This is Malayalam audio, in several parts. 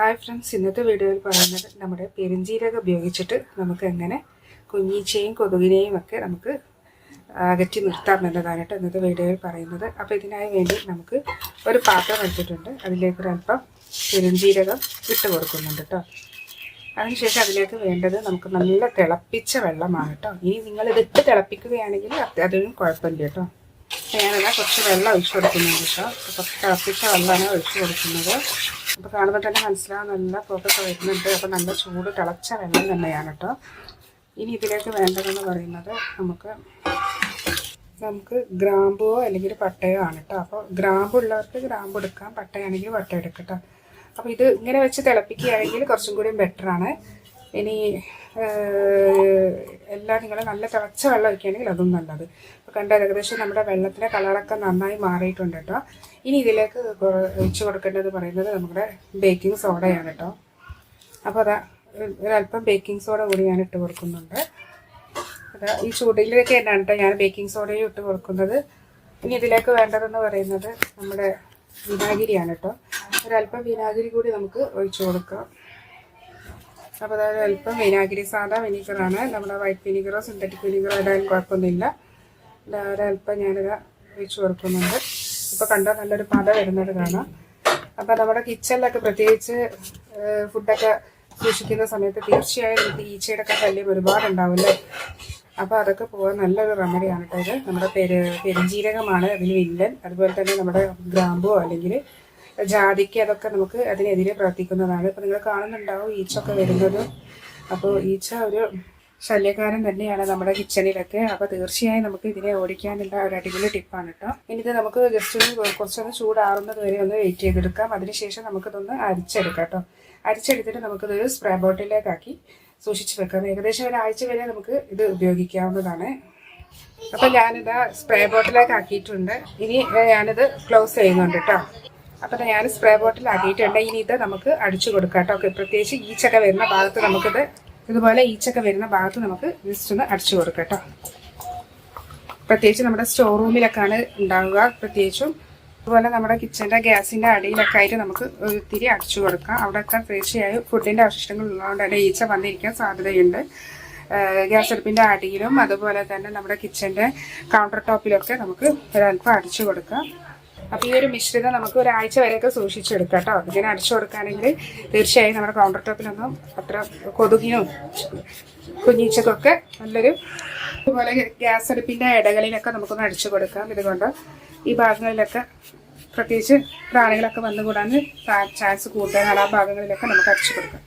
ഹായ് ഫ്രണ്ട്സ് ഇന്നത്തെ വീഡിയോയിൽ പറയുന്നത് നമ്മുടെ പെരിഞ്ചീരകം ഉപയോഗിച്ചിട്ട് നമുക്ക് എങ്ങനെ കുഞ്ഞീച്ചയും കൊതുകിനെയും ഒക്കെ നമുക്ക് അകറ്റി നിർത്താം എന്നതാണ് കേട്ടോ ഇന്നത്തെ വീഡിയോയിൽ പറയുന്നത്. അപ്പോൾ ഇതിനായി വേണ്ടി നമുക്ക് ഒരു പാത്രം എടുത്തിട്ടുണ്ട്. അതിലേക്ക് ഒരല്പം പെരിഞ്ചീരകം ഇട്ട് കൊടുക്കുന്നുണ്ട് കേട്ടോ അതിനുശേഷം അതിലേക്ക് വേണ്ടത് നമുക്ക് നല്ല തിളപ്പിച്ച വെള്ളമാണ് കേട്ടോ ഇനി നിങ്ങൾ ഇതിട്ട് തിളപ്പിക്കുകയാണെങ്കിൽ അത് അതിനും കുഴപ്പമില്ല കേട്ടോ ഞാനെന്നാൽ കുറച്ച് വെള്ളം ഒഴിച്ചു കൊടുക്കുന്നുണ്ട് കേട്ടോ. കുറച്ച് തിളപ്പിച്ച വെള്ളമാണ് ഒഴിച്ചു കൊടുക്കുന്നത്. അപ്പോൾ കാണുമ്പോൾ തന്നെ മനസ്സിലാവും നല്ല പുറത്തൊക്കെ വരുന്നുണ്ട്. അപ്പോൾ നല്ല ചൂട് തിളച്ച വെള്ളം തന്നെയാണ് കേട്ടോ. ഇനി ഇതിലേക്ക് വേണ്ടതെന്ന് പറയുന്നത് നമുക്ക് നമുക്ക് ഗ്രാമ്പുവോ അല്ലെങ്കിൽ പട്ടയോ ആണ് കേട്ടോ. അപ്പോൾ ഗ്രാമ്പുള്ളവർക്ക് ഗ്രാമ്പ് എടുക്കാം. പട്ടയാണെങ്കിൽ പട്ട എടുക്കട്ടോ അപ്പോൾ ഇത് ഇങ്ങനെ വെച്ച് തിളപ്പിക്കുകയാണെങ്കിൽ കുറച്ചും കൂടി ബെറ്ററാണ് ഇനി എല്ലാം നിങ്ങൾ നല്ല തിളച്ച വെള്ളം ഒഴിക്കുകയാണെങ്കിൽ അതും നല്ലത്. അപ്പോൾ കണ്ട ഏകദേശം നമ്മുടെ വെള്ളത്തിന്റെ കളറൊക്കെ നന്നായി മാറിയിട്ടുണ്ട് കേട്ടോ. ഇനി ഇതിലേക്ക് ഒഴിച്ച് കൊടുക്കേണ്ടത് പറയുന്നത് നമ്മുടെ ബേക്കിംഗ് സോഡയാണ് കേട്ടോ. അപ്പോൾ അതാ ഒരു- ഒരല്പം ബേക്കിംഗ് സോഡ കൂടി ഞാൻ ഇട്ട് കൊടുക്കുന്നുണ്ട്. അതാ ഈ ചൂടിലൊക്കെ തന്നെയാണ് കേട്ടോ ഞാൻ ബേക്കിംഗ് സോഡയും ഇട്ട് കൊടുക്കുന്നത്. ഇനി ഇതിലേക്ക് വേണ്ടതെന്ന് പറയുന്നത് നമ്മുടെ വിനാഗിരിയാണ് കേട്ടോ. ഒരല്പം വിനാഗിരി കൂടി നമുക്ക് ഒഴിച്ചു കൊടുക്കാം. അപ്പോൾ അതായത് അല്പം വിനാഗിരി സാധാ വിനീഗറാണ്. നമ്മുടെ വൈറ്റ് വിനീഗറോ സിന്തറ്റിക് വിനീഗറോ ഇടാൻ കുഴപ്പമൊന്നുമില്ല. ഒരല്പം ഞാനിത് ഒഴിച്ചു കൊടുക്കുന്നുണ്ട്. ഇപ്പോൾ കണ്ടാൽ നല്ലൊരു പത വരുന്നത് കാണാം. അപ്പോൾ നമ്മുടെ കിച്ചണിലൊക്കെ പ്രത്യേകിച്ച് ഫുഡൊക്കെ സൂക്ഷിക്കുന്ന സമയത്ത് തീർച്ചയായും നമുക്ക് ഈച്ചയുടെ ഒക്കെ ശല്യം ഒരുപാടുണ്ടാവില്ലേ അപ്പോൾ അതൊക്കെ പോകാൻ നല്ലൊരു റെമഡിയാണ് കേട്ടോ ഇത്. നമ്മുടെ പെരു പെരുംജീരകമാണ് അതിന് വില്ലൻ അതുപോലെ തന്നെ നമ്മുടെ ഗ്രാമ്പോ അല്ലെങ്കിൽ ജാതിക്ക അതൊക്കെ നമുക്ക് അതിനെതിരെ പ്രവർത്തിക്കുന്നതാണ്. ഇപ്പം നിങ്ങൾ കാണുന്നുണ്ടാവും ഈച്ചൊക്കെ വരുന്നത്. അപ്പോൾ ഈച്ച ഒരു ശല്യക്കാരൻ തന്നെയാണ് നമ്മുടെ കിച്ചണിലൊക്കെ. അപ്പോൾ തീർച്ചയായും നമുക്ക് ഇതിനെ ഓടിക്കാനുള്ള ഒരു അടിപൊളി ടിപ്പാണ് കേട്ടോ ഇനി ഇത് നമുക്ക് ജസ്റ്റ് ഒന്ന് കുറച്ചൊന്ന് ചൂടാറുന്നത് വരെ ഒന്ന് വെയിറ്റ് ചെയ്തെടുക്കാം. അതിനുശേഷം നമുക്കിതൊന്ന് അരിച്ചെടുക്കാം കേട്ടോ അരിച്ചെടുത്തിട്ട് നമുക്കിതൊരു സ്പ്രേ ബോട്ടിലേക്കാക്കി സൂക്ഷിച്ച് വെക്കാം. ഏകദേശം ഒരാഴ്ച വരെ നമുക്ക് ഇത് ഉപയോഗിക്കാവുന്നതാണ്. അപ്പൊ ഞാനിത് സ്പ്രേ ബോട്ടിലേക്ക് ആക്കിയിട്ടുണ്ട് ഇനി ഞാനിത് ക്ലോസ് ചെയ്യുന്നുണ്ട് കേട്ടോ അപ്പൊ ഞാൻ സ്പ്രേ ബോട്ടിൽ അടിയിട്ടുണ്ട്. ഇനി ഇത് നമുക്ക് അടിച്ചു കൊടുക്കാം കേട്ടോ. പ്രത്യേകിച്ച് ഈച്ചൊക്കെ വരുന്ന ഭാഗത്ത് നമുക്കിത് ഇതുപോലെ ഈച്ചൊക്കെ വരുന്ന ഭാഗത്ത് നമുക്ക് ജസ്റ്റ് ഒന്ന് അടിച്ചു കൊടുക്കാം കേട്ടോ. പ്രത്യേകിച്ച് നമ്മുടെ സ്റ്റോർ റൂമിലൊക്കെയാണ് ഉണ്ടാവുക. പ്രത്യേകിച്ചും അതുപോലെ നമ്മുടെ കിച്ചന്റെ ഗ്യാസിന്റെ അടിയിലൊക്കെ ആയിട്ട് നമുക്ക് ഒത്തിരി അടിച്ചു കൊടുക്കാം. അവിടെയൊക്കെ തീർച്ചയായും ഫുഡിന്റെ അവശിഷ്ടങ്ങൾ ഉള്ളതുകൊണ്ട് തന്നെ ഈച്ച വന്നിരിക്കാൻ സാധ്യതയുണ്ട്. ഗ്യാസ് അടുപ്പിന്റെ അടിയിലും അതുപോലെ തന്നെ നമ്മുടെ കിച്ചന്റെ കൗണ്ടർ ടോപ്പിലൊക്കെ നമുക്ക് ഒരല്പം അടിച്ചു കൊടുക്കാം. അപ്പോൾ ഈ ഒരു മിശ്രിതം നമുക്ക് ഒരാഴ്ച വരെയൊക്കെ സൂക്ഷിച്ചെടുക്കാം കേട്ടോ. ഇങ്ങനെ അടിച്ചു കൊടുക്കുകയാണെങ്കിൽ തീർച്ചയായും നമ്മുടെ കൗണ്ടർ ടോപ്പിലൊന്നും അത്ര കൊതുകിനും കുഞ്ഞീച്ചക്കൊക്കെ നല്ലൊരു അതുപോലെ ഗ്യാസ് അടുപ്പിന്റെ ഇടകളിലൊക്കെ നമുക്കൊന്ന് അടിച്ചു കൊടുക്കാം. ഇതുകൊണ്ട് ഈ ഭാഗങ്ങളിലൊക്കെ പ്രത്യേകിച്ച് പ്രാണികളൊക്കെ വന്നുകൂടാൻ ചാൻസ് കൂടുതലാണ് ആ ഭാഗങ്ങളിലൊക്കെ നമുക്ക് അടിച്ചു കൊടുക്കാം.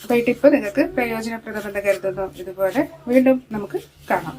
അപ്പോൾ ഈ ടിപ്പ് നിങ്ങൾക്ക് പ്രയോജനപ്രദമെന്ന് കരുതുന്നു. ഇതുപോലെ വീണ്ടും നമുക്ക് കാണാം.